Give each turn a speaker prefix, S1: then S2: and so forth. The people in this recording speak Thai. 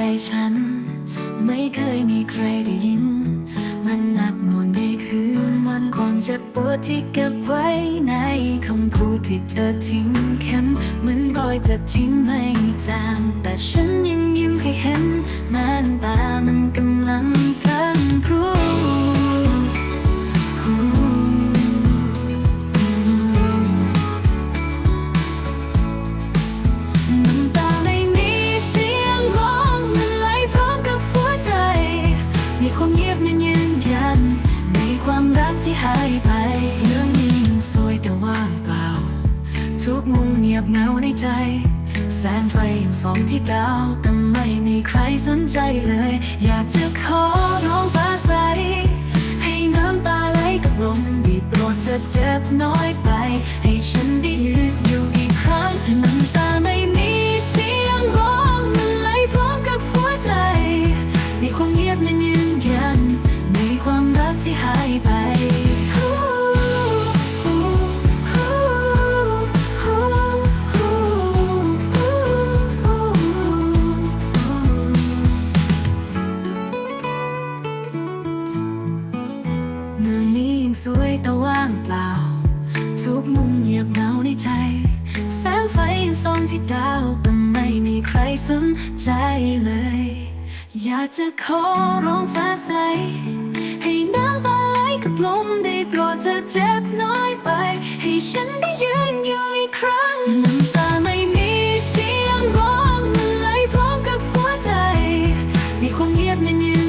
S1: ใจฉัน ไม่เคยมีใครได้ยิน มันหนักหน่วงในคืนวันความเจ็บปวดที่เก็บไว้ในคำพูดที่เธอทิ้งเข็มเหมือนรอยจะทิ้งไม่จางแต่ฉันยังยิ้มให้เห็นมันต ยบเหงาในใจ แสงไฟยังส่องที่ดาวแต่ไม่มีใครสนใจเลย อยากจะขอร้องฟ้า ใครสนใจเลย อยากจะขอร้องฟ้าใส ให้น้ำตาไหลกับลมได้โปรดเธอเจ็บน้อยไป ให้ฉันได้ยืนอยู่อีกครั้งน้ำตาไม่มีเสียงร้องมันไหลพร้อมกับหัวใจ มีความเงียบนั้นยืน